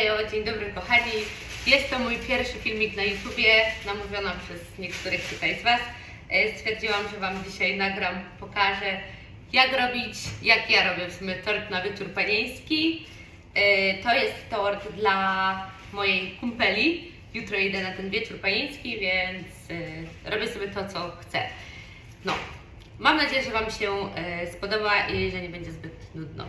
Hejo, dzień dobry kochani. Jest to mój pierwszy filmik na YouTubie, namówiona przez niektórych tutaj z Was. E, Stwierdziłam, że Wam dzisiaj nagram, pokażę jak robić, jak ja robię w sumie tort na wieczór panieński. E, To jest tort dla mojej kumpeli. Jutro idę na ten wieczór panieński, więc e, robię sobie to, co chcę. No, mam nadzieję, że Wam się spodoba i że nie będzie zbyt nudno.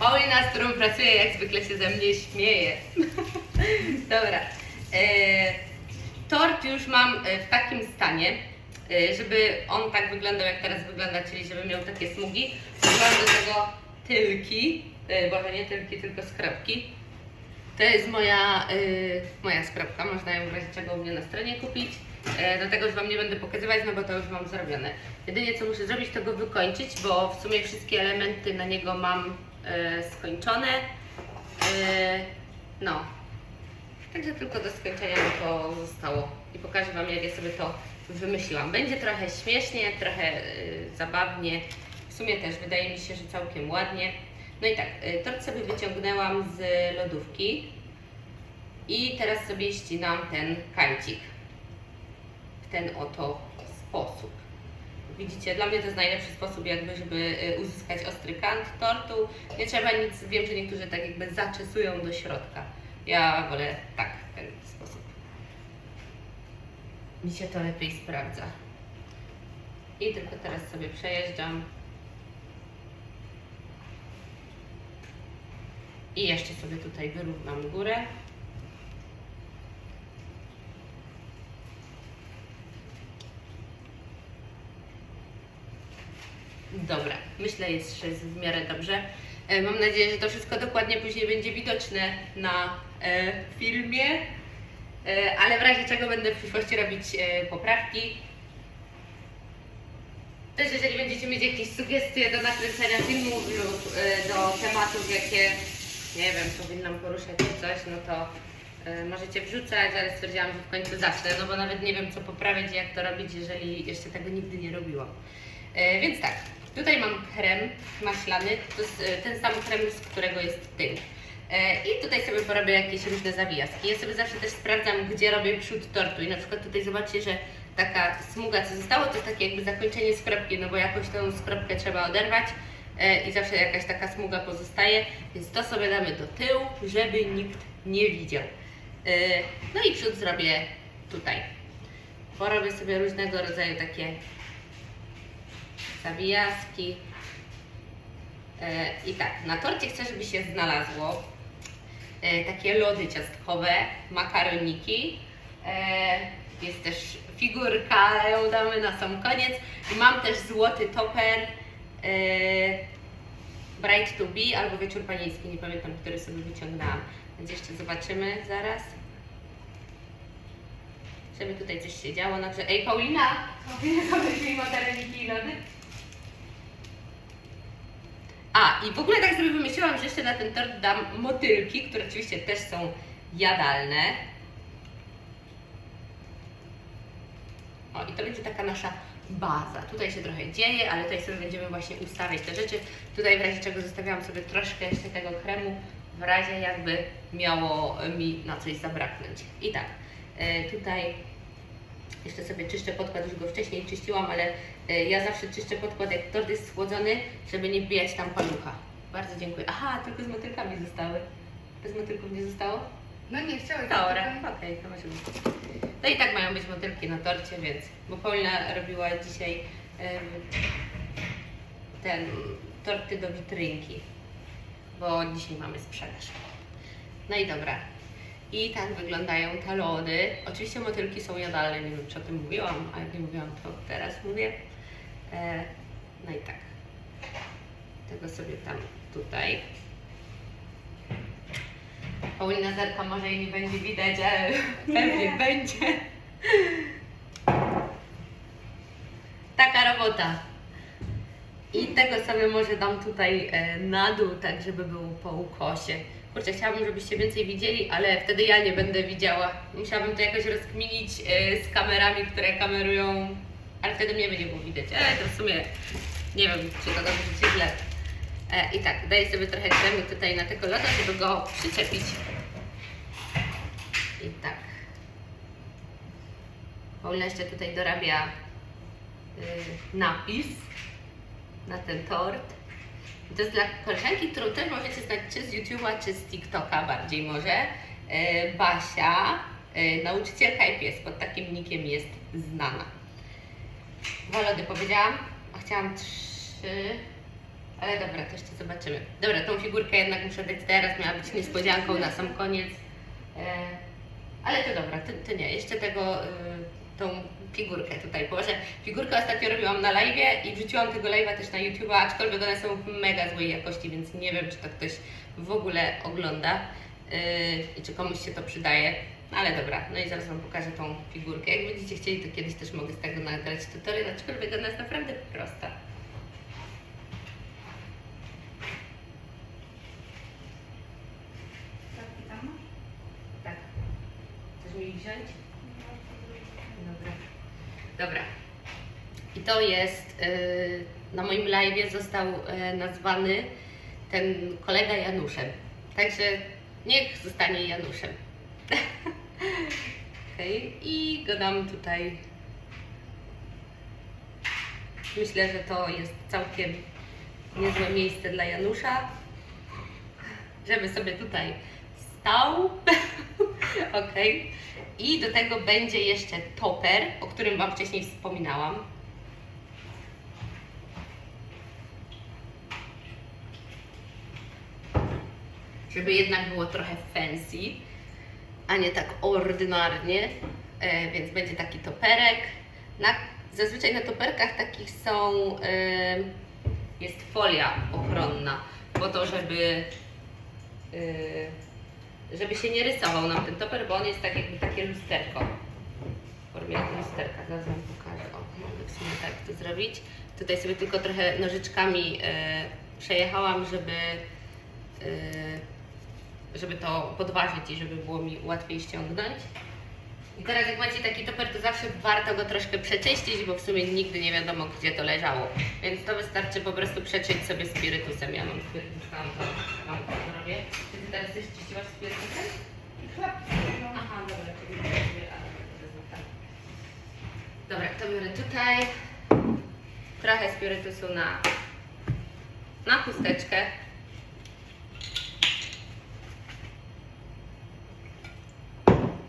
Paulina, z którą pracuję, jak zwykle się ze mnie śmieje. Dobra. E, tort już mam e, w takim stanie, e, żeby on tak wyglądał, jak teraz wygląda, czyli żeby miał takie smugi. Użyłam do tego tylki, e, boże nie tylki, tylko skrapki. To jest moja, y, moja skrapka, można ją w razie czego u mnie na stronie kupić. Dlatego już Wam nie będę pokazywać, no bo to już mam zrobione. Jedynie co muszę zrobić, to go wykończyć, bo w sumie wszystkie elementy na niego mam skończone. E, no. Także tylko do skończenia to zostało. I pokażę Wam, jak ja sobie to wymyśliłam. Będzie trochę śmiesznie, trochę y, zabawnie. W sumie też wydaje mi się, że całkiem ładnie. No i tak, tort sobie wyciągnęłam z lodówki i teraz sobie ścinam ten kańcik w ten oto sposób. Widzicie, dla mnie to jest najlepszy sposób jakby, żeby y, uzyskać ostry kant tortu. Nie trzeba nic, wiem, że niektórzy tak jakby zaczesują do środka. Ja wolę tak, ten sposób. Mi się to lepiej sprawdza. I tylko teraz sobie przejeżdżam. I jeszcze sobie tutaj wyrównam górę. Dobra, myślę, jest, że jest w miarę dobrze. E, Mam nadzieję, że to wszystko dokładnie później będzie widoczne na e, filmie, e, ale w razie czego będę w przyszłości robić poprawki. Też jeżeli będziecie mieć jakieś sugestie do nakręcenia filmu lub do tematów, jakie nie wiem, powinnam poruszać czy coś, no to możecie wrzucać, ale stwierdziłam, że w końcu zacznę, no bo nawet nie wiem co poprawiać i jak to robić, jeżeli jeszcze tego nigdy nie robiłam. Więc tak, tutaj mam krem maślany, to jest e, ten sam krem, z którego jest tynk. E, I tutaj sobie porobię jakieś różne zawijaski. Ja sobie zawsze też sprawdzam, gdzie robię przód tortu. I na przykład tutaj zobaczcie, że taka smuga, co zostało, to jest takie jakby zakończenie skropki, no bo jakoś tą skropkę trzeba oderwać e, i zawsze jakaś taka smuga pozostaje, więc to sobie damy do tyłu, żeby nikt nie widział. No i przód zrobię tutaj. Porobię sobie różnego rodzaju takie zawijaski. E, I tak, na torcie chcę, żeby się znalazło e, takie lody ciastkowe, makaroniki. E, Jest też figurka, ją damy na sam koniec. I mam też złoty toper Bright to be albo Wieczór Panieński, nie pamiętam, który sobie wyciągnęłam. Więc jeszcze zobaczymy zaraz. Żeby tutaj coś się działo. Ej Paulina, powiedz mi makaroniki i lody. A, i w ogóle tak sobie wymyśliłam, że jeszcze na ten tort dam motylki, które oczywiście też są jadalne. O, i to będzie taka nasza baza. Tutaj się trochę dzieje, ale tutaj sobie będziemy właśnie ustawiać te rzeczy. Tutaj w razie czego zostawiałam sobie troszkę jeszcze tego kremu, w razie jakby miało mi na coś zabraknąć. I tak, e, tutaj jeszcze sobie czyszczę podkład, już go wcześniej czyściłam, ale ja zawsze czyszczę podkład, jak tort jest schłodzony, żeby nie wbijać tam palucha. Bardzo dziękuję. Aha, tylko z motylkami zostały. Bez motylków nie zostało? No nie chciałeś. Dobra, okej, to może być. No i tak mają być motylki na torcie, więc, bo Paulina robiła dzisiaj ten torty do witrynki, bo dzisiaj mamy sprzedaż. No i dobra. I tak wyglądają te lody. Oczywiście motylki są jadalne, nie wiem czy o tym mówiłam, a jak nie mówiłam, to teraz mówię. E, no i tak. Tego sobie tam tutaj. Paulina zerka może jej nie będzie widać, ale pewnie będzie. Taka robota. I tego sobie może dam tutaj e, na dół, tak żeby było po ukosie. Kurczę, chciałabym, żebyście więcej widzieli, ale wtedy ja nie będę widziała. Musiałabym to jakoś rozkminić e, z kamerami, które kamerują ale wtedy mnie będzie było widać. Ale to w sumie nie wiem, czy to dobrze, czy źle. E, I tak, daję sobie trochę kremu tutaj na tego loda, żeby go przyczepić. I tak. Paula jeszcze tutaj dorabia y, napis na ten tort. I to jest dla koleżanki, którą też możecie znać czy z YouTube'a, czy z TikToka bardziej może. Y, Basia, y, nauczycielka i pies, pod takim nikiem jest znana. Dwa lody powiedziałam, a chciałam trzy, ale dobra, to jeszcze zobaczymy. Dobra, tą figurkę jednak muszę dać teraz, miała być niespodzianką na sam koniec. E, ale to dobra, to, to nie, jeszcze tego, y, tą figurkę tutaj położę. Figurkę ostatnio robiłam na live i wrzuciłam tego live'a też na YouTube'a, aczkolwiek one są w mega złej jakości, więc nie wiem, czy to ktoś w ogóle ogląda y, i czy komuś się to przydaje. No ale dobra, no i zaraz Wam pokażę tą figurkę. Jak będziecie chcieli, to kiedyś też mogę z tego nagrać tutorial, aczkolwiek ona jest naprawdę prosta. Tak? Tak. Chcesz mi wziąć? Dobra. Dobra. I to jest, yy, na moim live został yy, nazwany ten kolega Januszem. Także niech zostanie Januszem. I go dam tutaj. Myślę, że to jest całkiem niezłe miejsce dla Janusza, żeby sobie tutaj stał. Okej. I do tego będzie jeszcze toper, o którym Wam wcześniej wspominałam. Żeby jednak było trochę fancy, a nie tak ordynarnie. E, więc będzie taki toperek. Na, zazwyczaj na toperkach takich są, e, jest folia ochronna, po to, żeby e, żeby się nie rysował nam ten toper, bo on jest tak jakby takie lusterko. W formie lusterka, zaraz Wam pokażę. O, mogę w sumie tak to zrobić. Tutaj sobie tylko trochę nożyczkami przejechałam, żeby, żeby to podważyć i żeby było mi łatwiej ściągnąć. I teraz jak macie taki toper, to zawsze warto go troszkę przeczyścić, bo w sumie nigdy nie wiadomo, gdzie to leżało. Więc to wystarczy po prostu przeczyść sobie spirytusem. Ja mam spirytus tam, to tam to zrobię. Czy ty teraz też czyściłaś spirytusem? Chleb. Aha, dobra, tak. Dobra, to biorę tutaj trochę spirytusu na, na chusteczkę.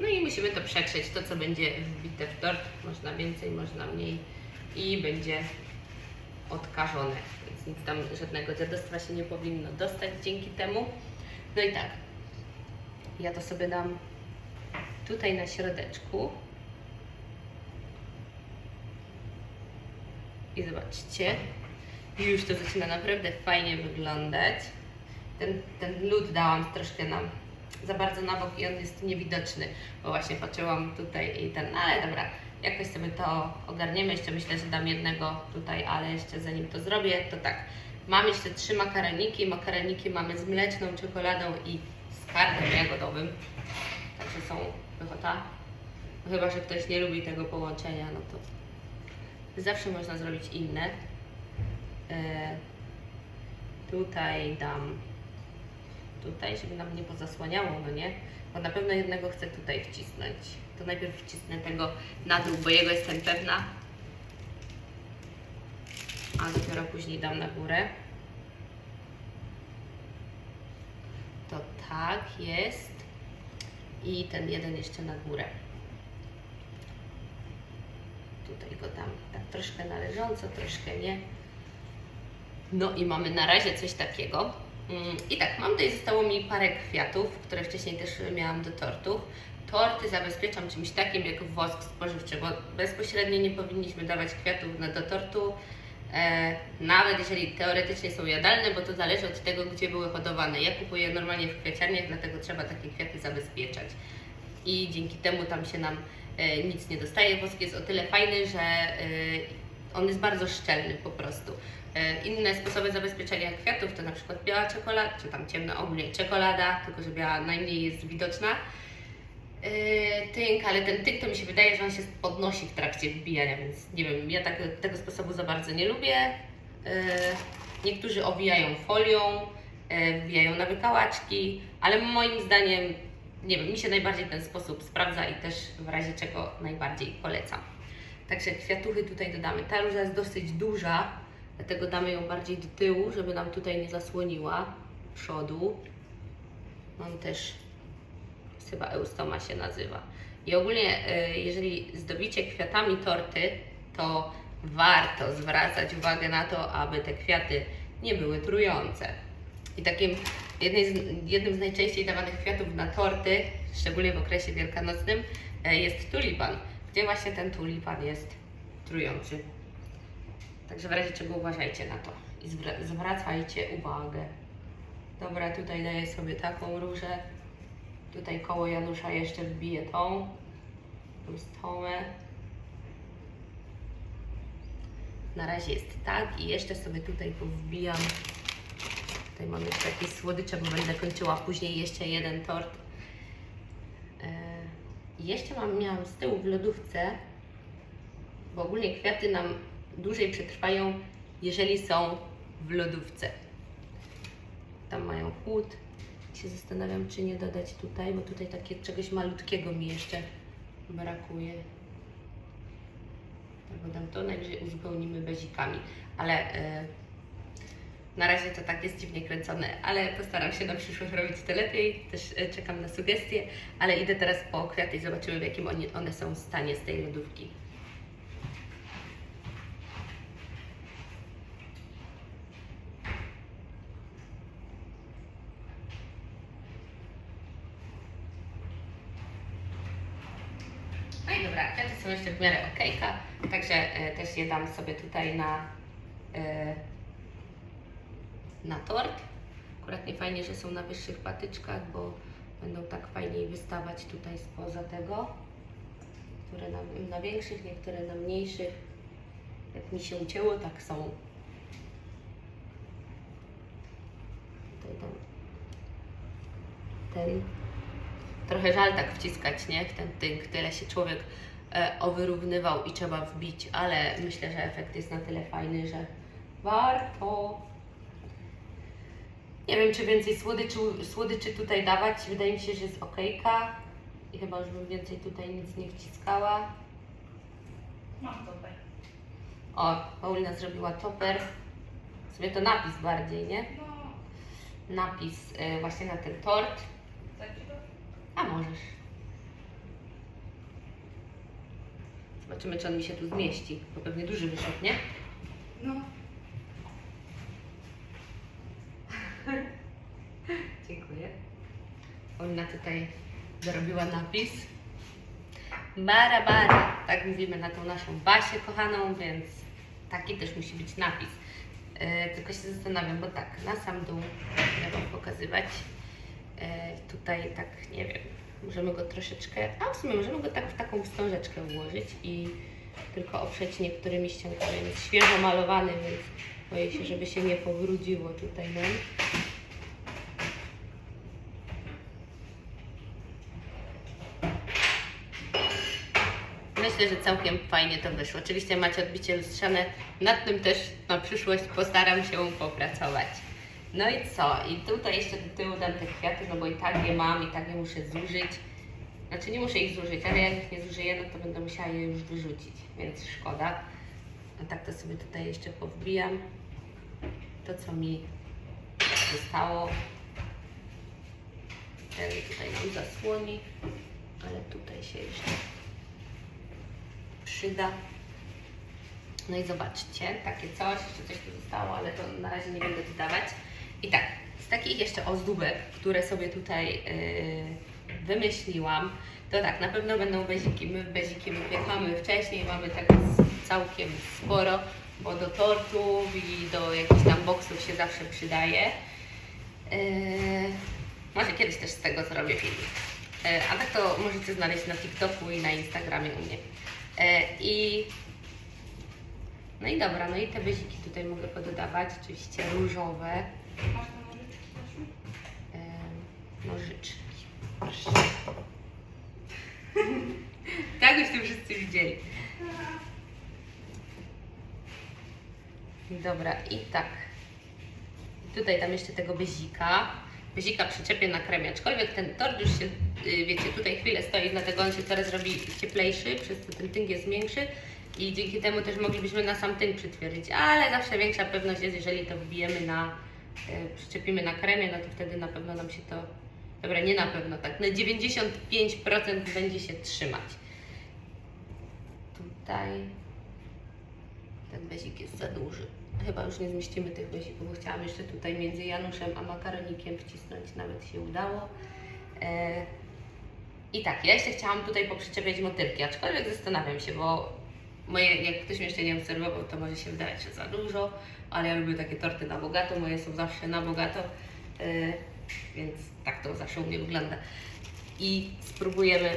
No i musimy to przetrzeć, to co będzie wbite w tort. Można więcej, można mniej i będzie odkażone. Więc nic tam, żadnego dziadostwa się nie powinno dostać dzięki temu. No i tak, ja to sobie dam tutaj na środeczku. I zobaczcie, już to zaczyna naprawdę fajnie wyglądać. Ten, ten lód dałam troszkę na, za bardzo na bok i on jest niewidoczny, bo właśnie patrzyłam tutaj i ten, no ale dobra, jakoś sobie to ogarniemy. Jeszcze myślę, że dam jednego tutaj, ale jeszcze zanim to zrobię, to tak. Mam jeszcze trzy makaroniki. Makaroniki mamy z mleczną czekoladą i z kartem jagodowym. Także są pychota. No chyba, że ktoś nie lubi tego połączenia, no to zawsze można zrobić inne. E, tutaj dam tutaj, żeby nam nie pozasłaniało, no nie? Bo na pewno jednego chcę tutaj wcisnąć. To najpierw wcisnę tego na dół, bo jego jestem pewna. A dopiero później dam na górę. To tak jest. I ten jeden jeszcze na górę. Tutaj go dam tak troszkę należąco, troszkę nie. No i mamy na razie coś takiego. Mm, I tak, mam tutaj, zostało mi parę kwiatów, które wcześniej też miałam do tortów. Torty zabezpieczam czymś takim jak wosk spożywczy, bo bezpośrednio nie powinniśmy dawać kwiatów do tortu, e, nawet jeżeli teoretycznie są jadalne, bo to zależy od tego, gdzie były hodowane. Ja kupuję normalnie w kwieciarniach, dlatego trzeba takie kwiaty zabezpieczać. I dzięki temu tam się nam e, nic nie dostaje. Wosk jest o tyle fajny, że e, on jest bardzo szczelny po prostu. E, Inne sposoby zabezpieczenia kwiatów to na przykład biała czekolada, czy tam ciemna ogólnie czekolada, tylko że biała najmniej jest widoczna. yy, tynk, ale ten tynk to mi się wydaje, że on się podnosi w trakcie wbijania, więc nie wiem, ja tak, tego sposobu za bardzo nie lubię. Yy, niektórzy owijają folią, wbijają na wykałaczki, ale moim zdaniem, nie wiem, mi się najbardziej ten sposób sprawdza i też w razie czego najbardziej polecam. Także kwiatuchy tutaj dodamy. Ta róża jest dosyć duża, dlatego damy ją bardziej do tyłu, żeby nam tutaj nie zasłoniła przodu. On też chyba Eustoma się nazywa. I ogólnie, y, jeżeli zdobicie kwiatami torty, to warto zwracać uwagę na to, aby te kwiaty nie były trujące. I takim z, jednym z najczęściej dawanych kwiatów na torty, szczególnie w okresie wielkanocnym, e, jest tulipan, gdzie właśnie ten tulipan jest trujący. Także w razie czego uważajcie na to i zwra- zwracajcie uwagę. Dobra, tutaj daję sobie taką różę. Tutaj koło Janusza jeszcze wbiję tą, tą stomę. Na razie jest tak i jeszcze sobie tutaj powbijam. Tutaj mam jeszcze jakieś słodycze, bo będę kończyła później jeszcze jeden tort. I jeszcze mam, miałam z tyłu w lodówce, bo ogólnie kwiaty nam dłużej przetrwają, jeżeli są w lodówce. Tam mają chłód. Się zastanawiam, czy nie dodać tutaj, bo tutaj takie czegoś malutkiego mi jeszcze brakuje. Albo dam to, najwyżej uzupełnimy bezikami. Ale e, na razie to tak jest dziwnie kręcone, ale postaram się na przyszłość robić to lepiej. Też e, czekam na sugestie, ale idę teraz po kwiaty i zobaczymy, w jakim one są w stanie z tej lodówki. No i dobra, kwiaty są okejka, także e, też je dam sobie tutaj na, e, na tort. Akurat nie fajnie, że są na wyższych patyczkach, bo będą tak fajniej wystawać tutaj spoza tego. Które na, na większych, niektóre na mniejszych. Jak mi się ucięło, tak są. Tutaj dam ten Trochę żal tak wciskać, nie? W ten tynk. Tyle się człowiek e, owyrównywał i trzeba wbić, ale myślę, że efekt jest na tyle fajny, że warto. Nie wiem, czy więcej słodyczy, słodyczy tutaj dawać. Wydaje mi się, że jest okejka. I chyba już bym więcej tutaj nic nie wciskała. Mam to tutaj. O, Paulina zrobiła toper. W sumie to napis bardziej, nie? No, Napis e, właśnie na ten tort. takiego. A możesz. Zobaczymy, czy on mi się tu zmieści, bo pewnie duży wyszedł, nie? No, Dziękuję. Olna tutaj dorobiła napis. Bara bara, tak mówimy na tą naszą Basię kochaną, więc taki też musi być napis. E, tylko się zastanawiam, bo tak, na sam dół będę Wam pokazywać. E, tutaj tak, nie wiem, możemy go troszeczkę, a w sumie możemy go tak w taką wstążeczkę ułożyć i tylko oprzeć niektórymi ściankami. Jest świeżo malowany, więc boję się, żeby się nie powróciło tutaj nam. Myślę, że całkiem fajnie to wyszło. Oczywiście macie odbicie lustrzane, nad tym też na przyszłość postaram się popracować. No i co? I tutaj jeszcze do tyłu dam te kwiaty, no bo i tak je mam, i tak je muszę zużyć. Znaczy nie muszę ich zużyć, ale jak ich nie zużyję, no to będę musiała je już wyrzucić, więc szkoda. A tak to sobie tutaj jeszcze powbijam. To co mi zostało. Ten tutaj nam zasłoni, ale tutaj się jeszcze przyda. No i zobaczcie, takie coś, jeszcze coś tu zostało, ale to na razie nie będę dodawać. I tak, z takich jeszcze ozdóbek, które sobie tutaj yy, wymyśliłam, to tak, na pewno będą beziki. My beziki wypiekamy wcześniej, mamy tak całkiem sporo, bo do tortów i do jakichś tam boksów się zawsze przydaje. Yy, może kiedyś też z tego zrobię film. Yy, a tak to możecie znaleźć na TikToku i na Instagramie u mnie. E, I no i dobra, no i te beziki tutaj mogę pododawać, oczywiście różowe. Nożyczki. Proszę. tak to wszyscy widzieli. Dobra, i tak. Tutaj tam jeszcze tego bezika. Bezika przyczepię na kremie, aczkolwiek ten tort już się, y, wiecie, tutaj chwilę stoi, dlatego on się teraz robi cieplejszy, przez to ten tynk jest większy i dzięki temu też moglibyśmy na sam tynk przytwierdzić, ale zawsze większa pewność jest, jeżeli to wbijemy na, przyczepimy na kremie, no to wtedy na pewno nam się to, dobra, nie na pewno, tak, na 95% będzie się trzymać. Tutaj ten bezik jest za duży. Chyba już nie zmieścimy tych bezików, bo chciałam jeszcze tutaj między Januszem a makaronikiem wcisnąć, nawet się udało. E, I tak, ja jeszcze chciałam tutaj poprzyczepiać motylki, aczkolwiek zastanawiam się, bo moje, jak ktoś mnie jeszcze nie obserwował, to może się wydawać, że za dużo, ale ja lubię takie torty na bogato, moje są zawsze na bogato, e, więc tak to zawsze u mnie wygląda. I spróbujemy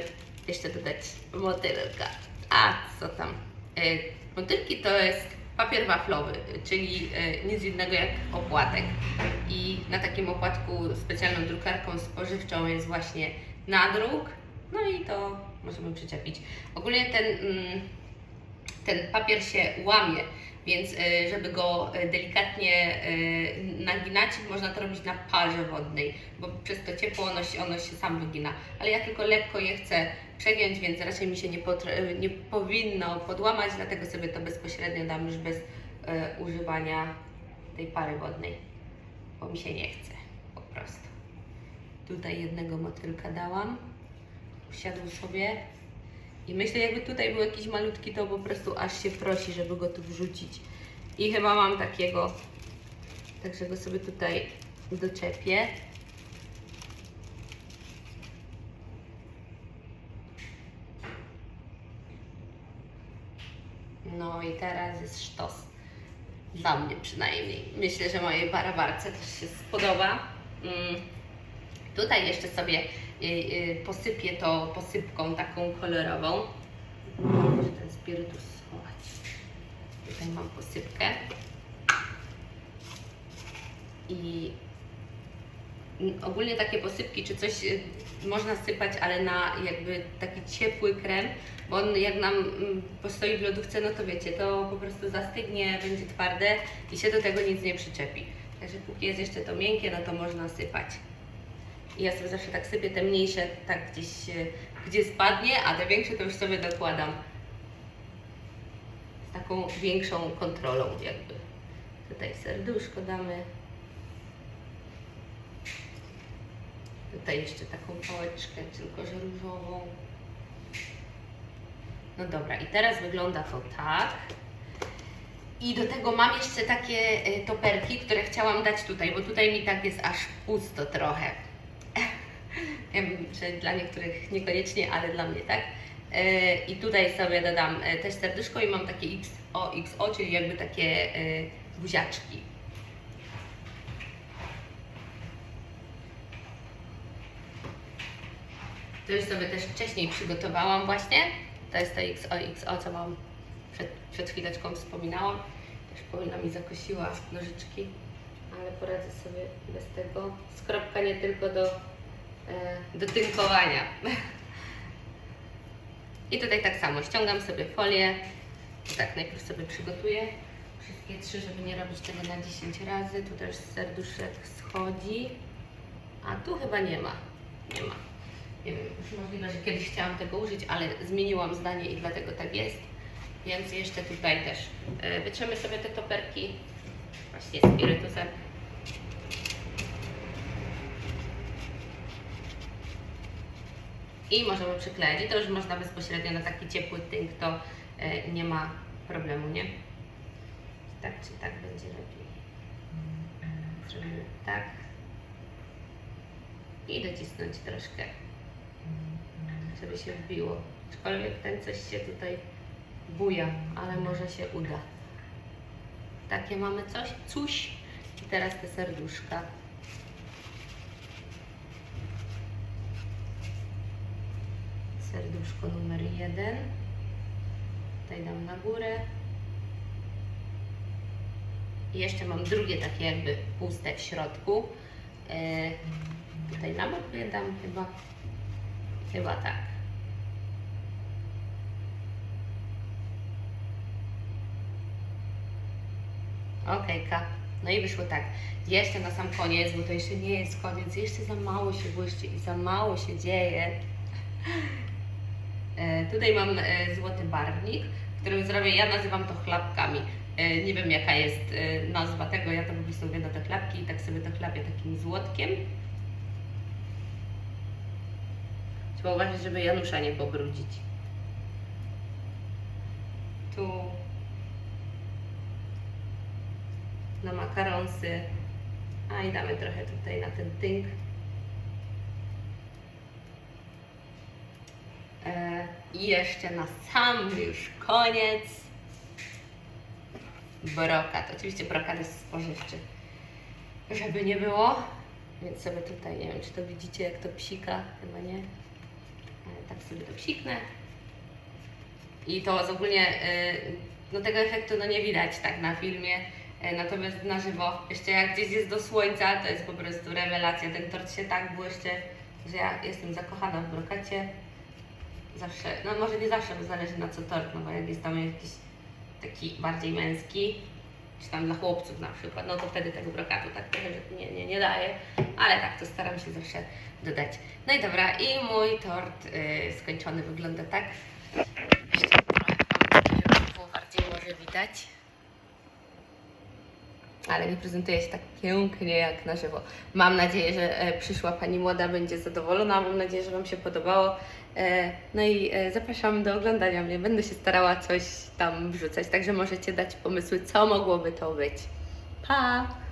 jeszcze dodać motylka. A co tam? E, Motylki to jest papier waflowy, czyli e, nic innego jak opłatek. I na takim opłatku specjalną drukarką spożywczą jest właśnie nadruk. No i to możemy przyczepić. Ogólnie ten, mm, ten papier się łamie, więc e, żeby go e, delikatnie e, naginać, można to robić na parze wodnej, bo przez to ciepło ono się, ono się sam wygina. Ale ja tylko lekko je chcę przegiąć, więc raczej mi się nie, nie powinno podłamać, dlatego sobie to bezpośrednio dam już bez używania tej pary wodnej, bo mi się nie chce po prostu. Tutaj jednego motylka dałam, usiadł sobie i myślę, jakby tutaj był jakiś malutki, to po prostu aż się prosi, żeby go tu wrzucić. I chyba mam takiego, także go sobie tutaj doczepię. No i teraz jest sztos. Dla mnie przynajmniej. Myślę, że mojej barabarce też się spodoba. Mm. Tutaj jeszcze sobie y, y, posypię to posypką taką kolorową. Muszę ten spirytus schować. Tutaj mam posypkę. I ogólnie takie posypki czy coś y, można sypać, ale na jakby taki ciepły krem, bo on jak nam mm, postoi w lodówce, no to wiecie, to po prostu zastygnie, będzie twarde i się do tego nic nie przyczepi. Także póki jest jeszcze to miękkie, no to można sypać. I ja sobie zawsze tak sypię te mniejsze, tak gdzieś, gdzie spadnie, a te większe to już sobie dokładam z taką większą kontrolą jakby. Tutaj serduszko damy. Tutaj jeszcze taką pałeczkę, tylko że różową. No dobra, i teraz wygląda to tak. I do tego mam jeszcze takie e, toperki, które chciałam dać tutaj, bo tutaj mi tak jest aż pusto trochę. Wiem, że dla niektórych niekoniecznie, ale dla mnie tak. E, I tutaj sobie dodam e, też serduszko i mam takie XO, XO, czyli jakby takie e, buziaczki. To już sobie też wcześniej przygotowałam właśnie. To jest to XO, XO, co Wam przed, przed chwileczką wspominałam. Też powinna mi zakosiła nożyczki, ale poradzę sobie bez tego. Skropka nie tylko do, do tynkowania. I tutaj tak samo, ściągam sobie folię. Tak, najpierw sobie przygotuję wszystkie trzy, żeby nie robić tego na 10 razy. Tu też serduszek schodzi, a tu chyba nie ma. Nie ma. Nie wiem, już możliwe, że kiedyś chciałam tego użyć, ale zmieniłam zdanie i dlatego tak jest. Więc jeszcze tutaj też e, wytrzemy sobie te toperki właśnie spirytusem. I możemy przyklejać. I to już można bezpośrednio na taki ciepły tynk, to e, nie ma problemu, nie? Tak czy tak będzie lepiej. Zrobimy tak. I docisnąć troszkę, żeby się wbiło. Aczkolwiek ten coś się tutaj buja, ale może się uda. Takie mamy coś, coś. I teraz te serduszka. serduszko numer jeden. Tutaj dam na górę. I jeszcze mam drugie takie jakby puste w środku. E, tutaj na bok dam chyba. Chyba tak. Okej Okay, no i wyszło tak. Jeszcze na sam koniec, bo to jeszcze nie jest koniec. Jeszcze za mało się błyszczy i za mało się dzieje. E, tutaj mam e, złoty barwnik, którym zrobię, ja nazywam to chlapkami. E, nie wiem jaka jest nazwa tego, ja to po prostu mówię na te chlapki i tak sobie to chlapię takim złotkiem. Trzeba uważać, żeby Janusza nie pobrudzić. Tu na makaronsy. A i damy trochę tutaj na ten tynk. I jeszcze na sam już koniec brokat. Oczywiście brokat jest spożywczy. Żeby nie było, więc sobie tutaj, nie wiem czy to widzicie jak to psika, chyba nie. Ale tak sobie to psiknę. I to ogólnie, y, no tego efektu no nie widać tak na filmie, y, natomiast na żywo, jeszcze jak gdzieś jest do słońca, to jest po prostu rewelacja. Ten tort się tak błyszczy, że ja jestem zakochana w brokacie. Zawsze, no może nie zawsze, bo zależy na co tort, no bo jak jest tam jakiś taki bardziej męski, czy tam dla chłopców na przykład, no to wtedy tego brokatu tak trochę nie, nie, nie daje, ale tak to staram się zawsze dodać. No i dobra, i mój tort y, skończony wygląda tak. Jeszcze trochę bardziej może widać. Ale nie prezentuje się tak pięknie jak na żywo. Mam nadzieję, że e, przyszła Pani młoda będzie zadowolona. Mam nadzieję, że Wam się podobało. E, no i e, zapraszam do oglądania mnie. Będę się starała coś tam wrzucać, także możecie dać pomysły, co mogłoby to być. Pa!